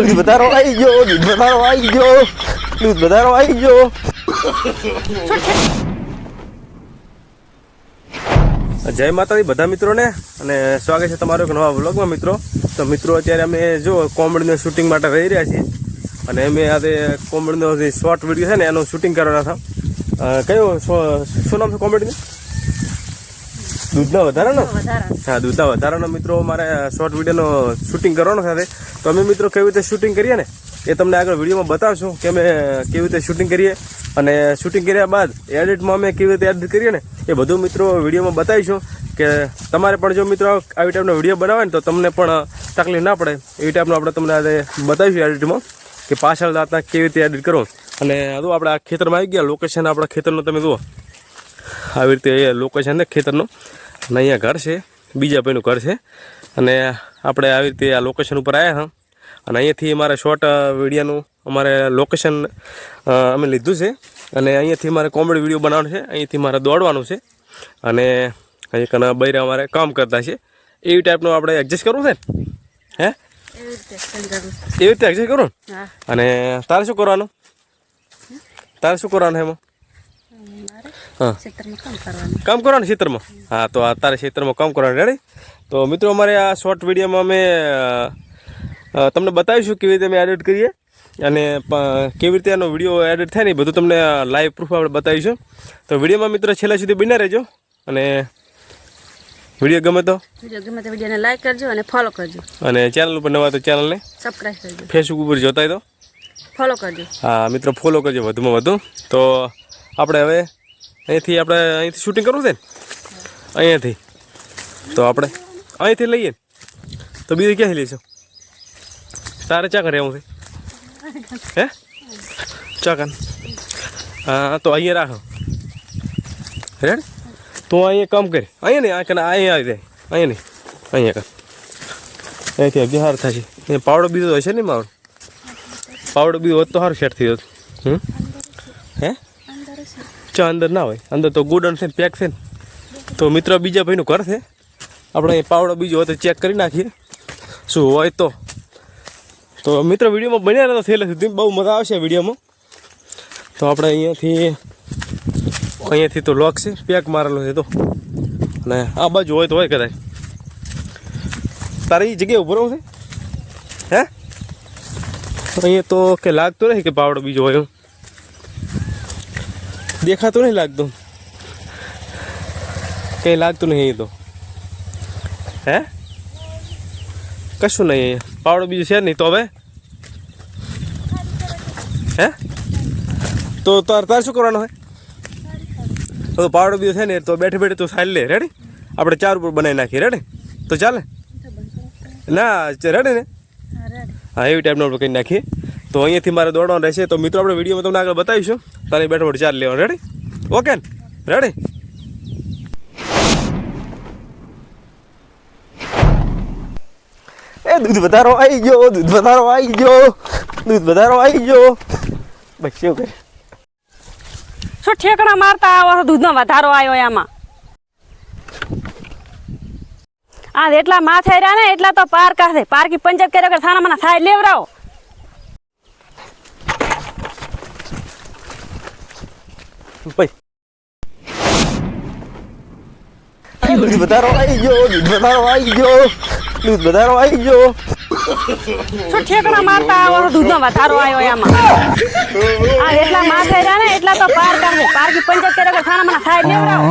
દૂધ વધારો આવી ગયો દૂધ વધારો આવી ગયો દૂધ વધારો આવી ગયો જય માતાજી બધા મિત્રોને, અને સ્વાગત છે તમારો એક નવા વ્લોગમાં મિત્રો. તો મિત્રો, અત્યારે અમે જો કોમેડીનું શૂટિંગ માટે રહી રહ્યા છીએ. અને અમે આજે કોમેડીનો જે શોર્ટ વીડિયો છે ને, એનું શૂટિંગ કરવાના હતા. કયો શું નામ છે કોમેડીનું? દૂધના વધારાનો? હા દૂધના વધારાનો મિત્રો. મારે શોર્ટ વિડીયોનો શૂટિંગ કરવાનો સાથે તો અમે મિત્રો કેવી રીતે શૂટિંગ કરીએ ને? એ તમને આગળ વિડીયોમાં બતાવશું કે અમે કેવી રીતે શૂટિંગ કરીએ. અને શૂટિંગ કર્યા બાદ એડિટમાં અમે કેવી રીતે એડિટ કરીએ ને? એ બધું મિત્રો વિડીયોમાં બતાવીશું કે તમારે પણ જો મિત્રો આવી ટાઈપનો વીડિયો બનાવે ને તો તમને પણ તકલીફ ના પડે. એવી ટાઈપનો આપણે તમને આજે બતાવીશું એડિટમાં કે પાછળ દાંતના કેવી રીતે એડિટ કરો અને હજુ આપણે આ ખેતરમાં આવી ગયા. લોકેશન આપણા ખેતરનું તમે જુઓ. આવી રીતે લોકેશન છે ખેતરનું. અને અહીંયા ઘર છે બીજા ભાઈનું ઘર છે. અને આપણે આવી રીતે આ લોકેશન ઉપર આવ્યા હા. અને અહીંયાથી અમારે શોર્ટ વિડીયાનું અમારે લોકેશન અમે લીધું છે. અને અહીંયાથી મારે કોમેડી વીડિયો બનાવવાનો છે. અહીંયાથી મારે દોડવાનું છે. અને અહીં કના બૈરા અમારે કામ કરતા છે. એવી ટાઈપનું આપણે એડજસ્ટ કરવું છે ને? હે? એવી રીતે એડજસ્ટ કરવું અને તારે શું કરવાનું? તારે શું કરવાનું એમાં કામ કરવાનું ખેતરમાં હા તો અત્યારે ક્ષેત્રમાં કામ કરવાનું. રેડી તો મિત્રો અમારે આ શોર્ટ વિડીયોમાં અમે તમને બતાવીશું કેવી રીતે અમે એડિટ કરીએ અને કેવી રીતે એનો વીડિયો એડિટ થાય ને બધું તમને લાઈવ પ્રૂફ આપણે બતાવીશું. તો વિડીયોમાં મિત્રો છેલ્લા સુધી બન્યા રહેજો અને વીડિયો ગમે તો વીડિયો ગમે તો વિડીયોને લાઈક કરજો અને ફોલો કરજો. અને ચેનલ ઉપર નવા તો ચેનલને સબસ્ક્રાઈબ કરજો. ફેસબુક ઉપર જોતા હોય તો? ફોલો કરજો. હા મિત્રો ફોલો કરજો વધુમાં વધુ. તો આપણે હવે અહીંથી આપણે અહીંથી શૂટિંગ કરવું છે ને? અહીંયાથી. તો આપણે અહીંથી લઈએ. ને તો બીજું ક્યાંથી લઈશું? તારે ચા કરે એવું છે? હે? ચા કન હા, તો અહીંયા રાખો. રેડ તું અહીંયા કામ કરે. અહીંયા નહીં, આ કને અહીંયા આવી જાય. અહીંયા નહીં. અહીંયા કર. અહીંથી અગિયાર હાર થશે એ પાવડો બીજો હશે ને મારો? પાવડો બીજો હોત તો સારું સેટ થઈ જતું હમ? હે? ચા અંદર ના હોય. અંદર તો ગુડન છે પેક છે ને. તો મિત્ર બીજા ભાઈનું ઘર છે. આપણે અહીં પાવડો બીજો હોય તો ચેક કરી નાખીએ. શું હોય તો. તો મિત્ર વિડીયોમાં બન્યા રહેતો થયેલા સુધી. બહુ મજા આવશે વિડીયોમાં. તો આપણે અહીંયાથી અહીંયાથી તો લોક છે. પેક મારેલો છે તો. અને આ બાજુ હોય તો હોય કદાચ. તારે એ જગ્યાએ ઊભો રહું છે? હે? અહીંયા તો કે લાગતું નથી કે પાવડો બીજો હોય એમ. દેખાતું નહીં લાગતું કંઈ લાગતું નહીં અહીં તો હે કશું નહીં અહીંયા પાવડો બીજો છે નહીં તો હવે હે તો તાર તાર શું કરવાનું હોય તો પાવડો બીજો છે ને તો બેઠે બેઠે તું ખાઈ લે રેડી આપણે ચાર ઉપર બનાવી નાખીએ રેડી તો ચાલે ના રેડી ને હા રેડી હા એવી ટાઈપનો આપણે કરી નાખીએ તો અહીંયાથી મારે દોડવાનું રહેશે. તો મિત્રો, આપણે વિડીયોમાં તમને આગળ બતાવીશું. તારે બેઠો ચાર લેવાનું. રેડી ઓકે રેડી એ દૂધ વધારો આવી ગયો, દૂધ વધારો આવી ગયો, દૂધ વધારો આવી ગયો. બસ શું કરે શું ઠેકડા મારતા આવો દૂધનો વધારો આવ્યો એમાં. આ એટલા માથે રહ્યા ને એટલા તો પારકા છે. પાર્કી પંચાયત કર્યો કે થાના મને થાય લેવરાવો. ભાઈ. દૂધ વધારો આવી ગયો દૂધ વધારો આવી ગયો દૂધ વધારો આવી ગયો શું મારતા આવો છો દૂધનો વધારો આવ્યો એમાં. આ એટલા માથે રહ્યા ને, એટલા તો પારકા છે પારકી પંચાયત કરે કે થાના મને થાય લેવરાવો